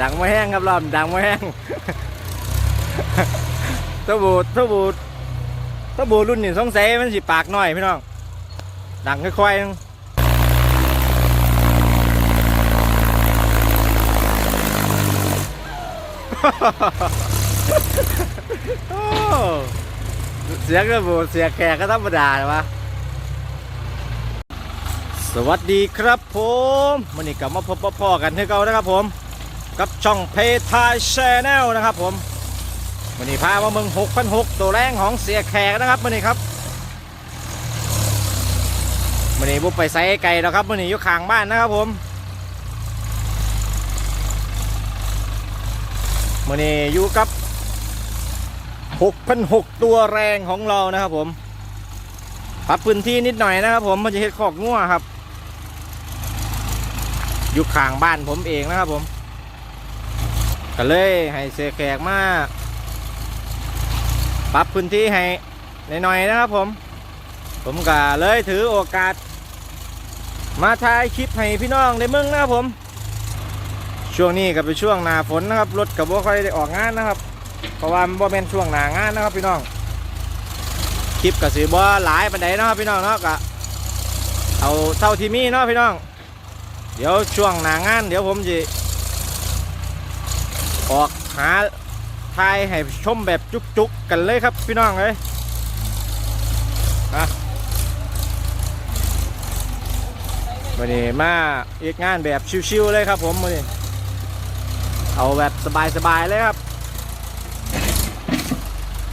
ดังไม่แห้งครับรอบดังไม่แห้งถ้าบูถ้าบูถ้าบูรุ่นนี่สงสัยมันสิปากน้อยพี่น้อง ดังค่อยๆเสียงก็บูเสียงแขกก็ธรรมดาเลยวะ สวัสดีครับผมวันนี้กลับมาพบพ่อๆกันที่เก่านะครับผม กับช่องเพทายชแนลนะครับผมวันนี้พามาเมือง6,600ตัวแรงของเสียแขกนะครับวันนี้ครับวันนี้บุกไปไซไก่แล้วครับวันนี้อยู่ข้างบ้านนะครับผมวันนี้อยู่กับ6,600ตัวแรงของเรานะครับผมปรับพื้นที่นิดหน่อยนะครับผมมันจะเฮ็ดคอกงัวครับ อยู่ข้างบ้านผมเองนะครับผมก็เลยให้เสแขกมาปรับพื้นที่ให้หน่อยๆนะครับผม ผมก็เลยถือโอกาส มาถ่ายคลิปให้พี่น้องได้มึงนะครับผม ช่วงนี้ก็เป็นช่วงหนาฝนนะครับรถกับว่าค่อยได้ออกงานนะครับ เพราะว่ามันบ่เป็นช่วงหนางานนะครับพี่น้อง คลิปกับสีบ่หลายปันไดเนาะครับพี่น้องเนาะก็เอาเท่าที่มีเนาะพี่น้อง เดี๋ยวช่วงหนางาน เดี๋ยวผมจะออกหาทายให้ชมแบบจุกๆกันเลยครับพี่น้องเลยนะวันนี้มาอีกงานแบบชิวๆเลยครับผมวันนี้เอาแบบสบายๆเลยครับ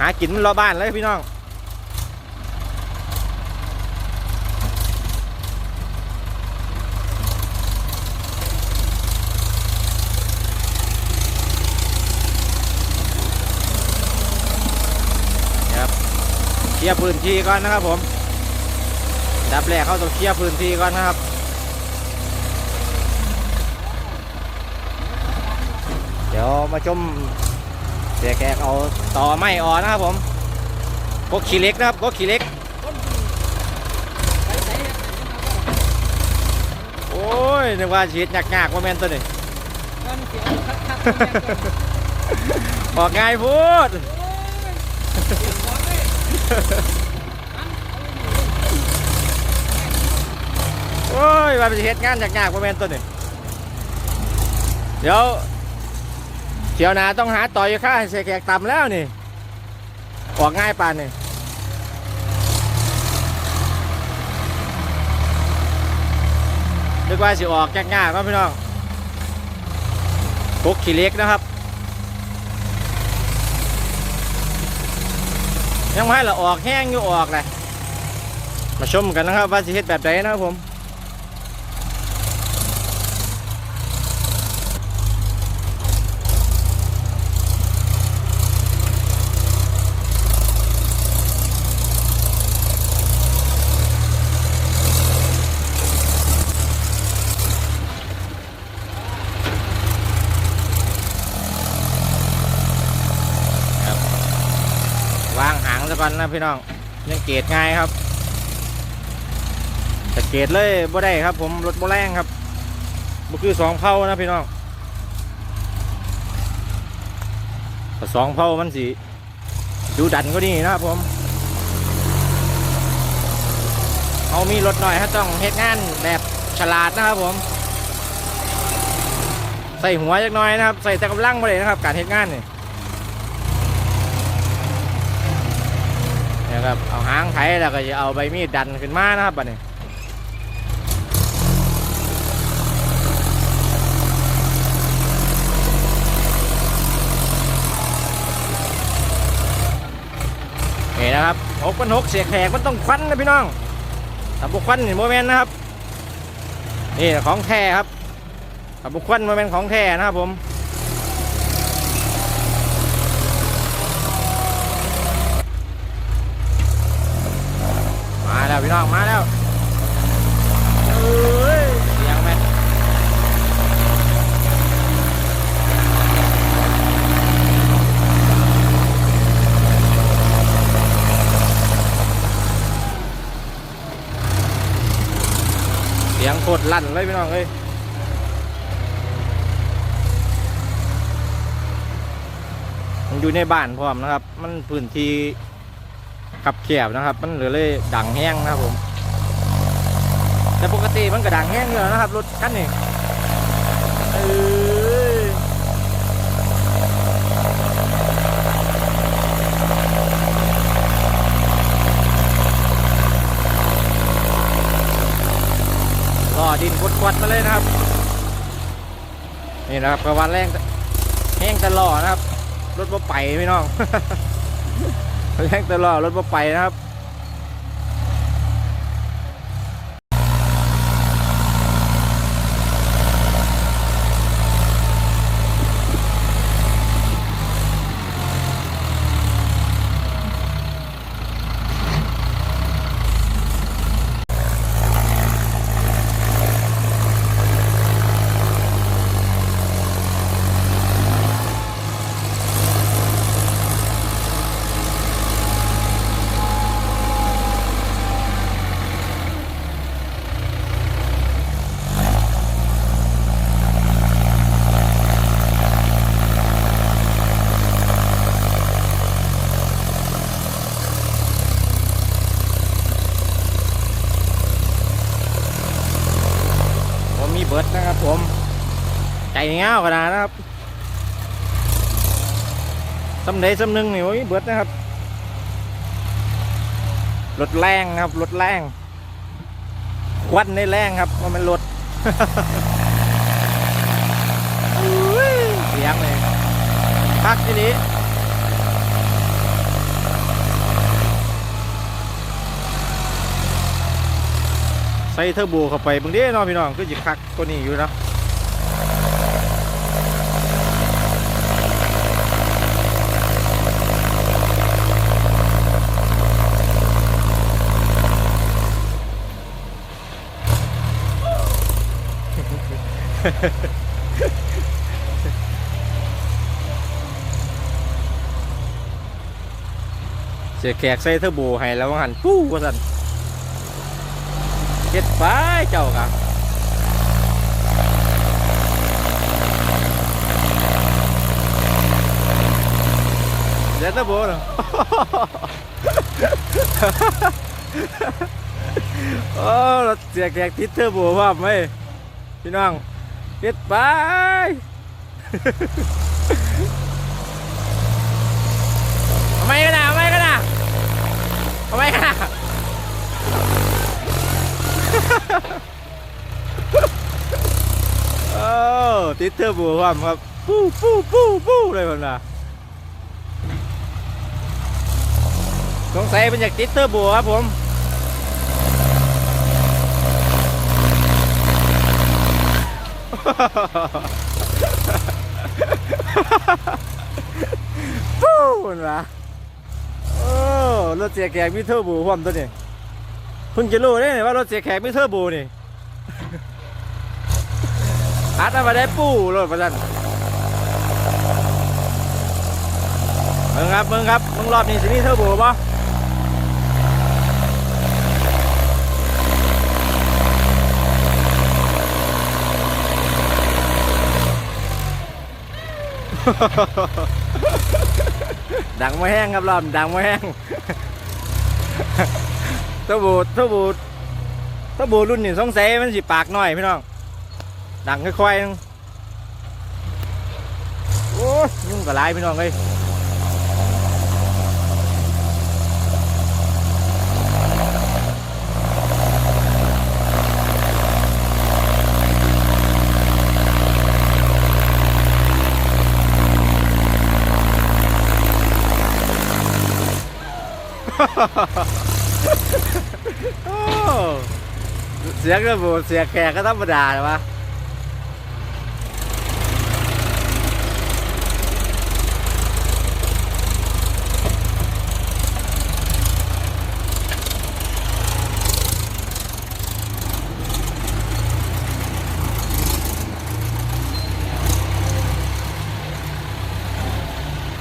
หากินรอบ้านเลยพี่น้องครับเค ลียร์พื้นที่ก่อนนะครับผมอันดับแรกเขาต้องเคลียร์พื้นที่ก่อนนะครับเดี๋ยวมาชมเสียแขกเอาต่อไม้ออกนะครับผมกกขี้เหล็กนะครับกกขี้เหล็ก โอ้ยนึกว่าชีวิตยากๆว่าแม่นตัวนี้มันเสียงคักคักบอกง่ายพูด โอ้ยว่าเป็นเหตุงานยากๆว่าแม่นตัวนี้เดี๋ยวเที่ยวนาต้องหาต่อยค่าให้เสียแขกต่ำแล้วนี่ออกง่ายป่านนี่นึกว่าสิออกยากๆเนาะพี่น้องพกขี้เล็กนะครับ ยังไม่ละออกแห้งอยู่ออกเลยมาชมกันนะครับว่าสิเฮ็ดแบบไหนนะครับผม วางหางซะก่อ นะพี่น้องยังเกตง่ายครับแต่เกตเลยบ่ได้ครับ ผมรถบ่แรงครับบ่คือสองเผานะพี่น้องสองเผามันสิดูดันก็นี่นะครับผมเอามีรถหน่อยถ้าต้องเฮ็ดงานแบบฉลาดนะครับผม ใส่หัวจักหน่อยนะครับ ใส่แต่กำลังบ่ได้นะครับ การเฮ็ดงานเนี่เนี่ยครับเอาหางไถแล้วก็จะเอาใบมีดดันขึ้นมานะครับบัดนี้นี่นะครับหกพันหกเสียแขกมันต้องควันนะพี่น้องถ้าบุควันนี่โมเมนนะครับ นี่ของแท้ครับถ้าบุควันโมเมนของแท้นะครับผม พี่น้องมาแล้วเยเสียงไหเสียงโคตรลั่นเลยพี่น้องเลยมันอยู่ในบ้านพร้อมนะครับ มันพื้นที่ ขับแคบนะครับ มันเหลือเลยดังแห้งนะครับผม แต่ปกติมันก็ดังแห้งอยู่แล้วนะครับรถคันนี้ล่อดินกดๆมาเลยนะครับ นี่นะครับประวันแรงแห้งตลอดนะครับ รถบ่ไปพี่น้อง แย่งตลอดรถบ่ไปนะครับ บิดนะครับผม ใจเงาขนาดนะครับสำเดสำนึงนี่โอ้ยเบิดนะครับรถแรงครับรถแรงควันในแรงครับว่ามันรถเสียงเลยพักทีนี้ ใส่เทอร์โบเข้าไปบางทีเนาะพี่น้องก็จะคักกว่านี้อยู่นะเสียแขกใส่เทอร์โบให้แล้วว่าหันปู้ว่าสัน เฮ็ดไปเจ้าครับเดี๋ยวเทอร์โบเหรอโอ้รถเสียแขกติดเทอร์โบว่าไหมพี่น้องเฮ็ดไปทำไมกันนะทำไมกันนะทำไมกันนะ โอ้ติดเทอร์โบความครับปู้ปู้ปู้ปู้เลยมันนะสงสัยเป็นจากติดเทอร์โบครับผมปู้มันวะโอ้รถเสียแขกมีเทอร์โบพร้อมตัวนี้ เพิ่งจะรู้ได้ไงว่ารถเสียแขกมีเทอร์โบนี่อัดมาได้ปู้รถประจันมึงครับมึงครับมึงรอบนี้สิมีเทอร์โบป่ะดังไม่แห้งครับรอบดังไม่แห้ง เทอร์โบเทอร์โบเทอร์โบรุ่นนี้สงสัยมันสิปากหน่อยพี่น้องดังค่อยๆโอ้ยยุ่งกับลายพี่น้องเลย โอ้เสียงระบบเสียงแขกก็ธรรมดาเลยวะ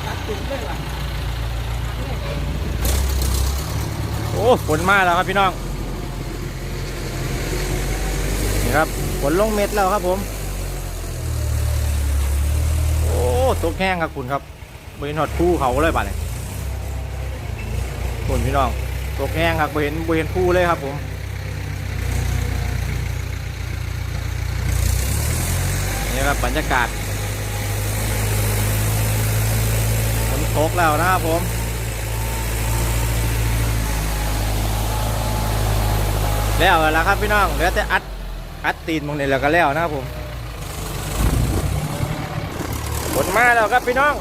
ตัดตุ่มเลยว่ะโอ้ฝนมาแล้วครับพี่น้อง นี่ ครับฝนลงเม็ดแล้วครับผม โอ้ตกแห้งครับคุณครับบเห็นหอดผู้เขาเลยป่ะเนี่ยคุณพี่น้องตกแห้งครับบเห็นบเห็นผู้เลยครับผมนี่ครับบรรยากาศฝนตกแล้วนะครับผมแล้วแล้วครับพี่น้องเหลือแต่อัด อัดตีนมองนี่แล้วก็แล้วนะครับผมผลมาแล้วครับพี่น้อง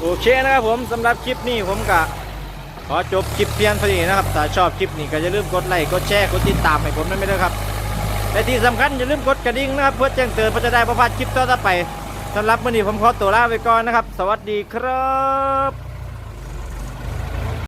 โอเคนะครับผมสำหรับคลิปนี้ผมกะขอจบคลิปเพียงเท่านี้นะครับถ้าชอบคลิปนี้ก็อย่าลืมกดไลค์กดแชร์กดติดตามให้ผมด้วยไม่ได้วยครับและที่สำคัญอย่าลืมกดกระดิ่งนะครับ เพื่อแจ้งเตือนเพื่อจะได้ประพลาดคลิปต่อไปสำหรับวันนี้ผมขอตัวลาไปก่อนนะครับ สวัสดีครับ